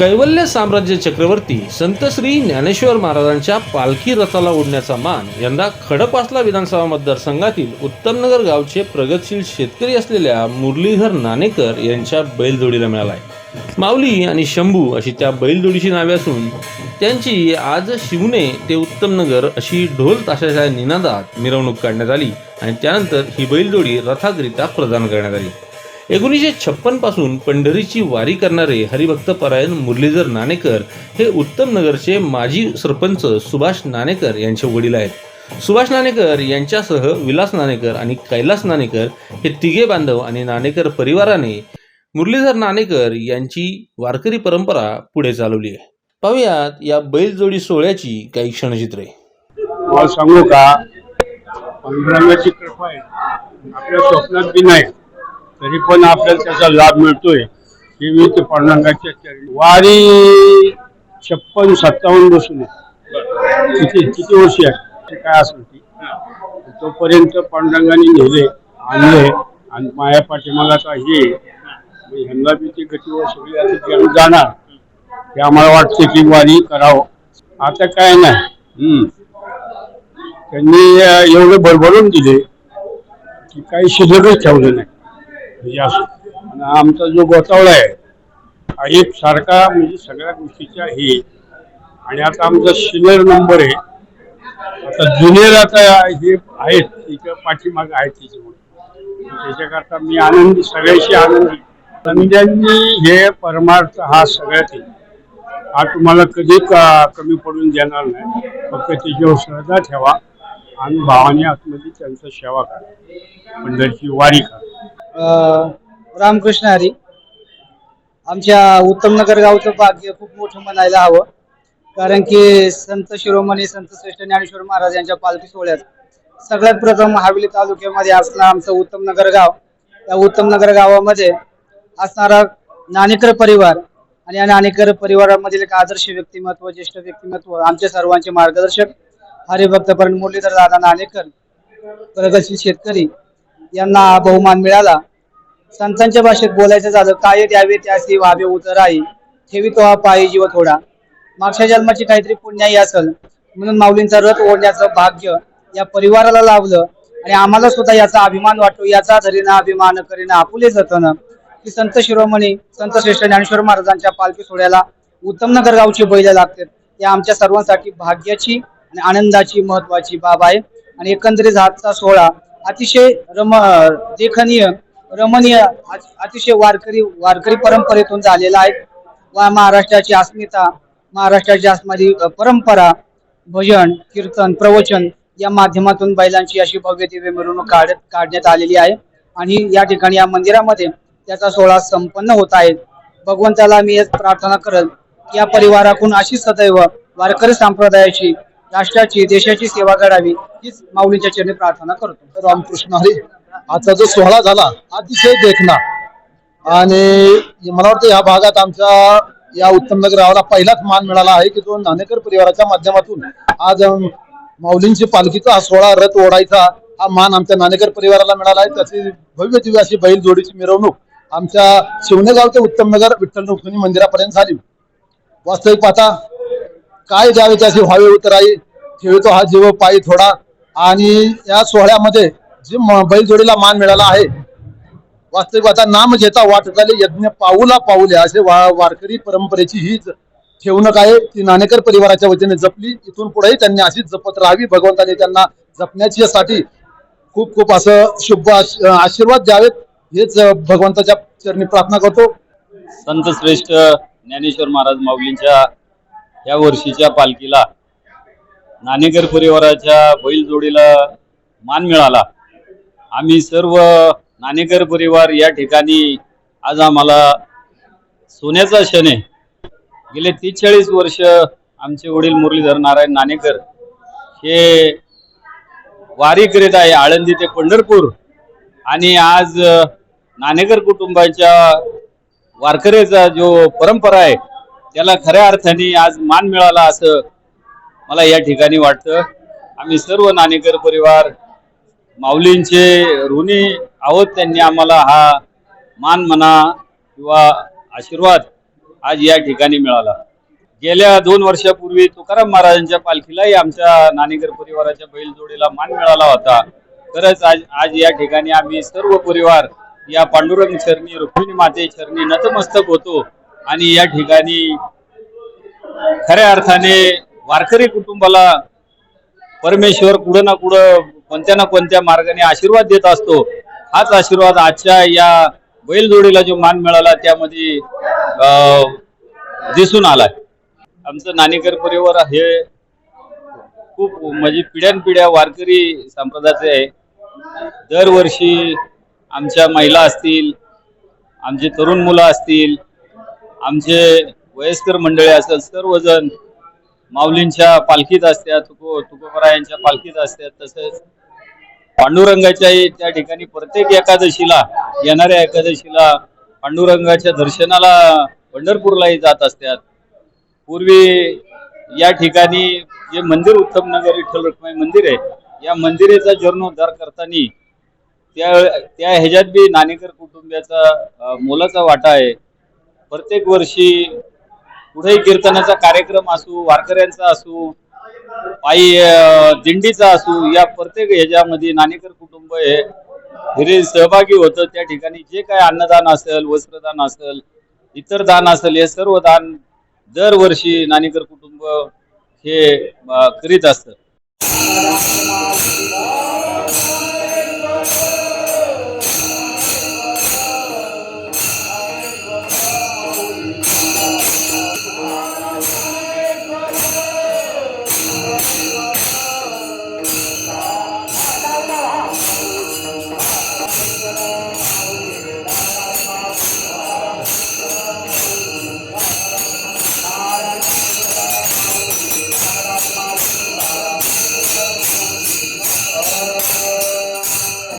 कैवल्य साम्राज्य चक्रवर्ती संत श्री ज्ञानेश्वर महाराजांच्या पालखी रथाला ओढण्याचा मान यंदा खडकवासला विधानसभा मतदारसंघातील उत्तमनगर गावचे प्रगतशील शेतकरी असलेल्या मुरलीधर नाणेकर यांच्या बैलजोडीला मिळाला आहे. माऊली आणि शंभू अशी त्या बैलजोडीची नावे असून त्यांची आज शिवणे ते उत्तमनगर अशी ढोल ताशाच्या निनादात मिरवणूक काढण्यात आली आणि त्यानंतर ही बैलजोडी रथाकरिता प्रदान करण्यात आली. एकोणीसशे छप्पनपासून पंढरीची वारी करणारे हरिभक्त परायण मुरलीधर नाणेकर हे उत्तम नगरचे माजी सरपंच सुभाष नाणेकर यांचे वडील आहेत. सुभाष नाणेकर यांच्यासह विलास नाणेकर आणि कैलास नाणेकर हे तिघे बांधव आणि नाणेकर परिवाराने मुरलीधर नाणेकर यांची वारकरी परंपरा पुढे चालवली आहे. पाहुयात या बैलजोडी सोहळ्याची काही क्षणचित्रे. मला सांगू का? कृपा आहे. आपल्या स्वप्नात बी नाही. तरी पण आपल्याला त्याचा लाभ मिळतोय. हे मी ते पांडुरंगाच्या चरणी वारी छप्पन सत्तावन्न बसून आहे. किती किती वर्षी आहे? ते काय असेल ती तोपर्यंत पांडुरंगाने नेले आणले आणि माया पाठीमागा आता हे मग ह्यांना बी ते गतीवर सगळी आता जण जाणार. हे आम्हाला वाटतं की वारी करावं. आता काय नाही. त्यांनी एवढे एवढं भरभरून दिले की काही शिल्लकच ठेवलं नाही. आणि आमचा जो गोतावळा आहे हा एक सारखा म्हणजे सगळ्या गोष्टीचा हे. आणि आता आमचा सिनियर नंबर आहे आता ज्युनियर आता हे आहेत तिच्या पाठीमागे आहेत त्याच्यामुळे त्याच्याकरता मी आनंदी सगळ्याशी आनंदी. संध्यांनी हे परमार्थ हा सगळ्यात आहे. हा तुम्हाला कधी कमी पडून देणार नाही. फक्त त्याच्यावर श्रद्धा ठेवा आणि भावाने आतमध्ये त्यांचा सेवा करा. पंढरची वारी करा. रामकृष्ण हरी. आमच्या उत्तमनगर गावचं भाग्य खूप मोठं म्हणायला हवं. कारण की संत शिरोमणी संत श्रेष्ठ ज्ञानेश्वर महाराज यांच्या पालखी सोहळ्यात सगळ्यात प्रथम हवेली तालुक्यामध्ये असला आमचं उत्तमनगर गाव. त्या उत्तमनगर गावामध्ये असणारा नाणेकर परिवार आणि या नाणेकर परिवारामधील एक आदर्श व्यक्तिमत्व ज्येष्ठ व्यक्तिमत्व आमचे सर्वांचे मार्गदर्शक हरिभक्तपरण मुरलीधर दादा नाणेकर प्रगतशील शेतकरी यांना बहुमान मिळाला. संतांच्या भाषेत बोलायचं झालं काय द्यावे त्यासी व्हावे उतराई ठेवी तो हा पायी जीव थोडा. मागच्या जन्माची काहीतरी पुण्याही असल म्हणून माऊलींचा रथ ओढण्याचं भाग्य या परिवाराला लावलं आणि आम्हाला सुद्धा याचा अभिमान वाटतो. याचा धरीना अभिमान करीना आपुले जतन की संत शिरोमणी संत श्रेष्ठ ज्ञानेश्वर महाराजांच्या पालखी सोहळ्याला उत्तमनगर गावची बैल लागतात या आमच्या सर्वांसाठी भाग्याची आणि आनंदाची महत्वाची बाब आहे. आणि एकंदरीत आजचा सोहळा अतिशय रम देखनीय रमणीय अतिशय वारकरी वारकरी परंपरेतून झालेला आहे. वा महाराष्ट्राची अस्मिता महाराष्ट्राची असणारी परंपरा भजन कीर्तन प्रवचन या माध्यमातून बैलांची अशी भव्य दिव्य मिरवणूक काढत काढण्यात आलेली आहे. आणि या ठिकाणी या मंदिरामध्ये त्याचा सोहळा संपन्न होत आहे. भगवंताला मी प्रार्थना करत या परिवाराकडून अशी सदैव वारकरी संप्रदायाची राष्ट्राची देशाची सेवा करावी हीच माऊलीच्या चरणी प्रार्थना करतो. रामकृष्ण हरी. आजचा जो सोहळा झाला अतिशय देखना आणि मला वाटतं या भागात आमच्या या उत्तम गावाला पहिलाच मान मिळाला आहे की जो नाणेकर परिवाराच्या माध्यमातून आज माऊलींची पालखीचा हा सोहळा रथ ओढायचा हा मान आमच्या नाणेकर परिवाराला मिळाला आहे. त्याची भव्य दिव्य अशी बैल जोडीची मिरवणूक आमच्या शिवनेगाव ते उत्तमनगर विठ्ठल रुक्मिणी मंदिरापर्यंत झाली. वास्तविक पाहता काय द्यावे त्याची व्हावे उतराई ठेवतो हा जीव पायी थोडा. आणि या सोहळ्यामध्ये जी म- बैलजोडीला मान मिळाला आहे. वास्तविक आता नाम घेता वाट झाले. यज्ञ पाऊला पाऊले. असे वा वारकरी परंपरेची ही ठेवणक आहे. ती नाणेकर परिवाराच्या वतीने जपली. इथून पुढेही त्यांनी अशीच जपत राहावी. भगवंताने त्यांना जपण्याची साठी खूप खूप असं शुभ आश- आशीर्वाद द्यावेत. हेच भगवंताच्या चरणी प्रार्थना करतो. संत श्रेष्ठ ज्ञानेश्वर महाराज माऊलींच्या या वर्षीच्या पालखीला नाणेकर परिवाराच्या बैलजोडीला मान मिळाला. आम्ही सर्व नाणेकर परिवार या ठिकाणी आज आम्हाला सोन्याचा क्षण आहे. गेले तीस चाळीस वर्ष आमचे वडील मुरलीधर नारायण नाणेकर हे वारी करीत आहे आळंदी ते पंढरपूर. आणि आज नाणेकर कुटुंबाच्या वारकऱ्याचा जो परंपरा आहे त्याला खऱ्या अर्थाने आज मान मिळाला असं मला या ठिकाणी वाटतं. आम्ही सर्व नाणेकर परिवार माऊलींचे ऋणी आहोत त्यांनी आम्हाला हा मान म्हणा किंवा आशीर्वाद आज या ठिकाणी मिळाला. गेल्या दोन वर्षापूर्वी तुकाराम महाराजांच्या पालखीलाही आमच्या नाणेकर परिवाराच्या बैलजोडीला मान मिळाला होता. खरंच आज आज या ठिकाणी आम्ही सर्व परिवार या पांडुरंग चरणी रुक्मिणी माते चरणी नतमस्तक होतो आणि या ठिकाणी खऱ्या अर्थाने वारकरी कुटुंबाला परमेश्वर कुठं ना कुठं कोणत्या ना कोणत्या मार्गाने आशीर्वाद देत असतो हाच आशीर्वाद आजच्या या बैलजोडीला जो मान मिळाला त्यामध्ये दिसून आलाय. आमचं नाणेकर परिवार हे खूप म्हणजे पिढ्यानपिढ्या वारकरी संप्रदायाचे आहे. दरवर्षी आमच्या महिला असतील आमचे तरुण मुलं असतील आमचे वयस्कर मंडळी असतात सर्वजण माऊलींच्या पालखीत असतात तुको तुकोबरायांच्या पालखीत असतात तसेच पांडुरंगाच्याही त्या ठिकाणी प्रत्येक एकादशीला येणाऱ्या एकादशीला पांडुरंगाच्या दर्शनाला पंढरपूरलाही जात असतात. पूर्वी या ठिकाणी जे मंदिर उत्तम नगर विठ्ठल रुक्माई मंदिर आहे या मंदिराचा जीर्णोद्धार करताना त्या त्या ह्याच्यात बी नाणेकर कुटुंबियाचा मोलाचा वाटा आहे. प्रत्येक वर्षी कुठेही कीर्तनाचा कार्यक्रम असू वारकऱ्यांचा असू पायी दिंडीचा असू या प्रत्येक ह्याच्यामध्ये नाणेकर कुटुंब हे घरी सहभागी होतं. त्या ठिकाणी जे काय अन्नदान असेल वस्त्रदान असेल इतर दान असेल हे सर्व दान दरवर्षी नाणेकर कुटुंब हे करीत असतं. Thank you.